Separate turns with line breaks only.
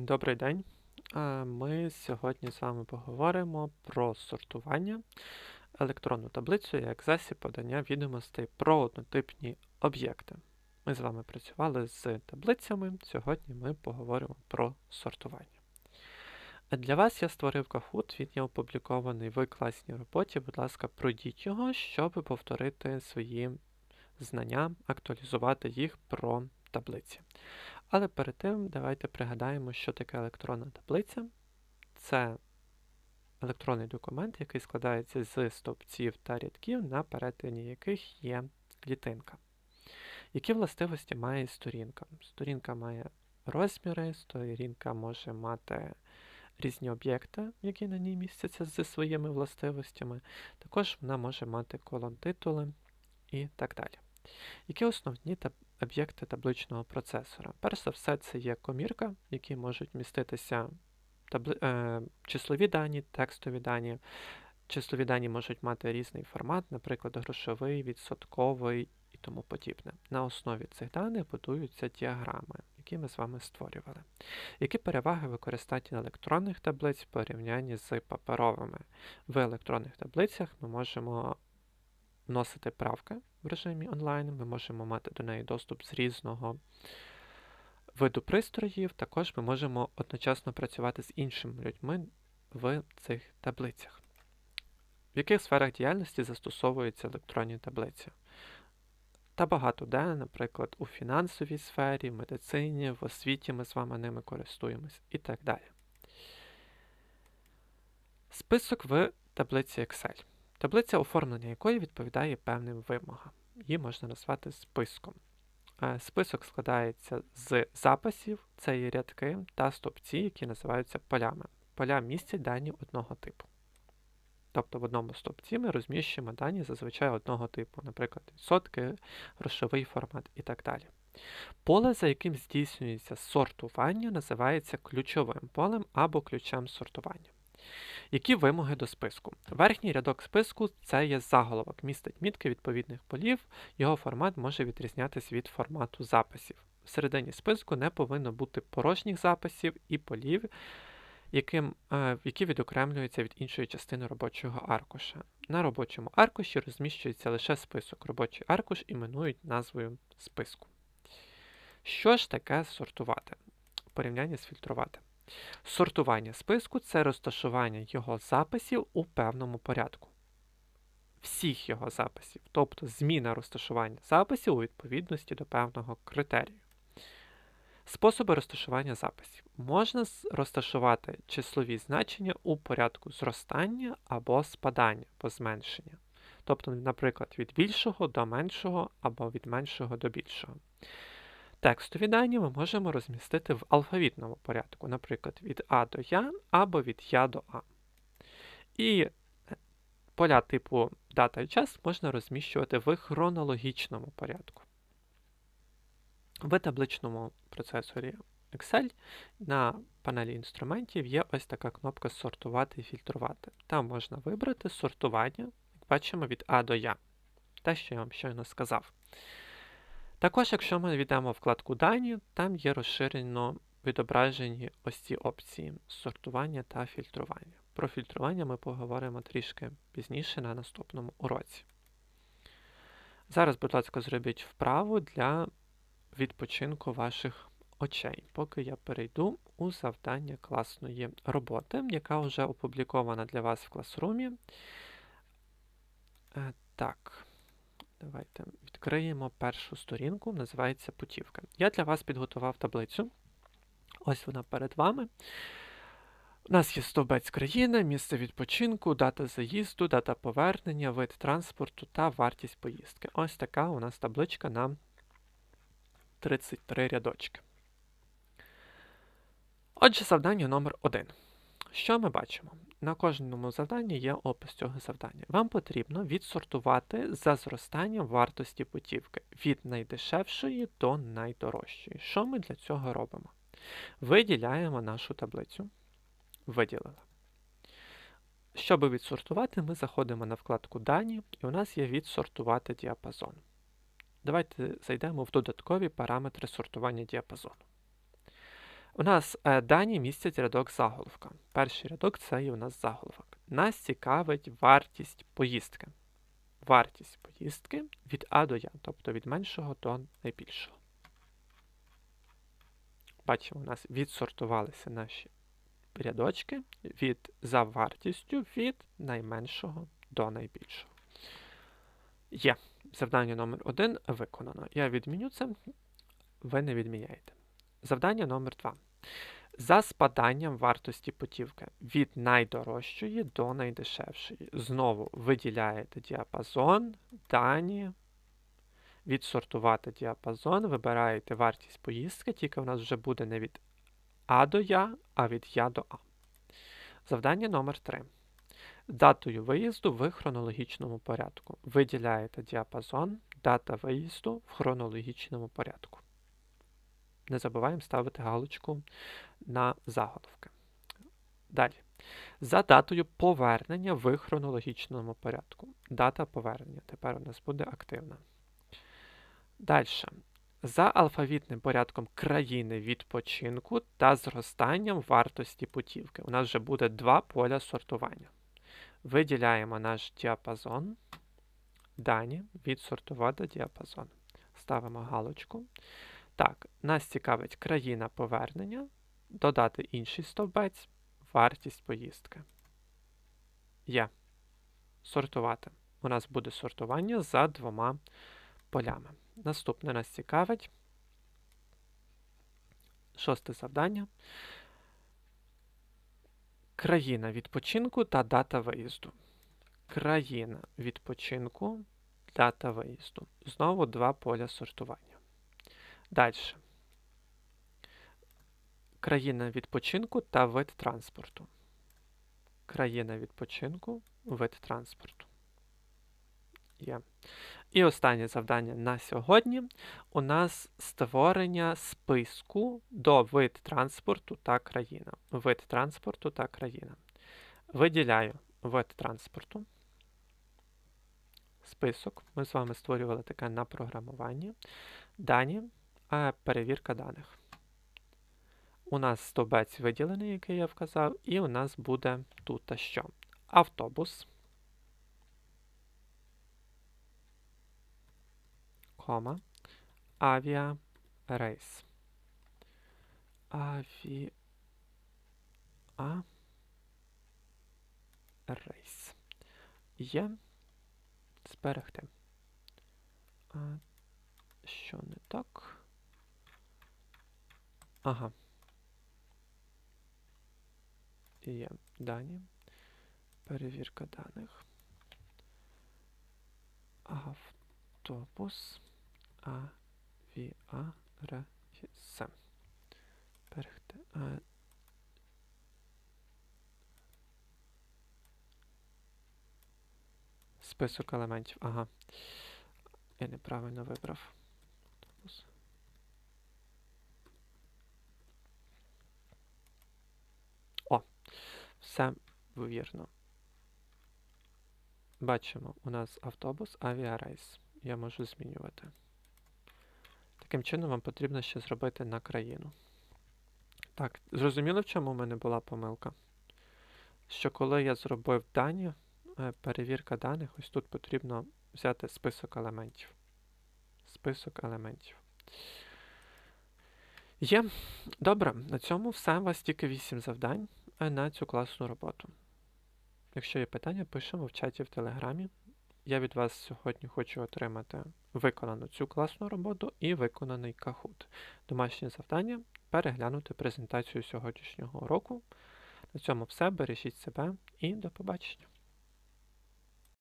Добрий день. Е, Ми сьогодні з вами поговоримо про сортування, електронну таблицю як засіб подання відомостей про однотипні об'єкти. Ми з вами працювали з таблицями, сьогодні ми поговоримо про сортування. Для вас я створив Kahoot, він є опублікований в класній роботі. Будь ласка, пройдіть його, щоб повторити свої знання, актуалізувати їх про таблиці. Але перед тим давайте пригадаємо, що таке електронна таблиця. Це електронний документ, який складається з стовпців та рядків, на перетині яких є клітинка. Які властивості має сторінка? Сторінка має розміри, сторінка може мати різні об'єкти, які на ній містяться зі своїми властивостями. Також вона може мати колон титули і так далі. Які основні та об'єкти табличного процесора? Перш за все, це є комірка, в якій можуть міститися табли... е, числові дані, текстові дані. Числові дані можуть мати різний формат, наприклад, грошовий, відсотковий і тому подібне. На основі цих даних будуються діаграми, які ми з вами створювали. Які переваги використання електронних таблиць в порівнянні з паперовими? В електронних таблицях ми можемо вносити правки в режимі онлайн, ми можемо мати до неї доступ з різного виду пристроїв, також ми можемо одночасно працювати з іншими людьми в цих таблицях. В яких сферах діяльності застосовуються електронні таблиці? Та багато де, наприклад, у фінансовій сфері, в медицині, в освіті ми з вами ними користуємось і так далі. Список в таблиці Excel. Таблиця оформлення якої відповідає певним вимогам. Її можна назвати списком. Список складається з записів, це є рядки та стовпці, які називаються полями. Поля містять дані одного типу. Тобто в одному стовпці ми розміщуємо дані зазвичай одного типу, наприклад, відсотки, грошовий формат і так далі. Поле, за яким здійснюється сортування, називається ключовим полем або ключем сортування. Які вимоги до списку? Верхній рядок списку це є заголовок, містить мітки відповідних полів, його формат може відрізнятися від формату записів. В середині списку не повинно бути порожніх записів і полів, яким, е, які відокремлюються від іншої частини робочого аркуша. На робочому аркуші розміщується лише список. Робочий аркуш іменують назвою списку. Що ж таке сортувати? Порівняння з фільтрувати. Сортування списку це розташування його записів у певному порядку. Всіх його записів, тобто зміна розташування записів у відповідності до певного критерію. Способи розташування записів. Можна розташувати числові значення у порядку зростання або спадання або зменшення. Тобто, наприклад, від більшого до меншого або від меншого до більшого. Текстові дані ми можемо розмістити в алфавітному порядку, наприклад, від А до Я або від Я до А. І е, поля типу дата і час можна розміщувати в хронологічному порядку. В табличному процесорі Excel на панелі інструментів є ось така кнопка Сортувати і фільтрувати. Там можна вибрати сортування, як бачимо, від А до Я. Те, що я вам щойно сказав. Також, якщо ми війдемо вкладку Дані, там є розширено відображені ось ці опції сортування та фільтрування. Про фільтрування ми поговоримо трішки пізніше на наступному уроці. Зараз, будь ласка, зробіть вправу для відпочинку ваших очей, поки я перейду у завдання класної роботи, яка вже опублікована для вас в класрумі. Е, так. Давайте відкриємо першу сторінку, називається путівка. Я для вас підготував таблицю. Ось вона перед вами. У нас є стовбець країни, місце відпочинку, дата заїзду, дата повернення, вид транспорту та вартість поїздки. Ось така у нас табличка на 33 рядочки. Отже, завдання номер 1 Що ми бачимо? На кожному завданні є опис цього завдання. Вам потрібно відсортувати за зростанням вартості путівки від найдешевшої до найдорожчої. Що ми для цього робимо? Виділяємо нашу таблицю. Виділили. Щоб відсортувати, ми заходимо на вкладку Дані, і у нас є відсортувати діапазон. Давайте зайдемо в додаткові параметри сортування діапазону. У нас е, дані містять рядок заголовка. Перший рядок це є у нас заголовок. Нас цікавить вартість поїздки. Вартість поїздки від А до Я, тобто від меншого до найбільшого. Бачимо, у нас відсортувалися наші рядочки від за вартістю від найменшого до найбільшого. Є. Завдання номер 1 виконано. Я відміню це, ви не відміняєте. Завдання номер 2. За спаданням вартості путівки від найдорожчої до найдешевшої. Знову виділяєте діапазон, дані, відсортувати діапазон, вибираєте вартість поїздки, тільки у нас вже буде не від А до Я, а від Я до А. Завдання номер 3. Датою виїзду в хронологічному порядку. Виділяєте діапазон, дата виїзду в хронологічному порядку. Не забуваємо ставити галочку на заголовки. Далі. За датою повернення в хронологічному порядку. Дата повернення тепер у нас буде активна. Далі. За алфавітним порядком країни відпочинку та зростанням вартості путівки. У нас вже буде два поля сортування. Виділяємо наш діапазон. Дані відсортувати діапазон. Ставимо галочку. Так, нас цікавить країна повернення, додати інший стовбець, вартість поїздки. Є. Сортувати. У нас буде сортування за двома полями. Наступне нас цікавить. Шосте завдання. Країна відпочинку та дата виїзду. Країна відпочинку, дата виїзду. Знову два поля сортування. Далі. Країна відпочинку та вид транспорту. Країна відпочинку, вид транспорту. Є. І останнє завдання на сьогодні у нас створення списку до вид транспорту та країна. Вид транспорту та країна. Виділяю вид транспорту. Список. Ми з вами створювали таке на програмуванні. Дані, перевірка даних. У нас стовбець виділений, який я вказав, і у нас буде тут та що? Автобус. кома, авіа рейс. Авіа рейс. Є. Зберегти. А що? Ага. Є дані. Перевірка даних. Автобус. Авіарейс. Берегти. А... Список елементів. Ага. Я неправильно вибрав. Автобус. О, все вірно. Бачимо, у нас автобус, авіарейс. Я можу змінювати. Таким чином вам потрібно ще зробити на країну. Так, зрозуміло, в чому в мене була помилка? Що коли я зробив дані, е, перевірка даних, ось тут потрібно взяти список елементів. Список елементів. Є. Добре, на цьому все. У вас тільки 8 завдань е, на цю класну роботу. Якщо є питання, пишемо в чаті в Телеграмі. Я від вас сьогодні хочу отримати виконану цю класну роботу і виконаний кахут. Домашнє завдання переглянути презентацію сьогоднішнього уроку. На цьому все. Бережіть себе і до побачення.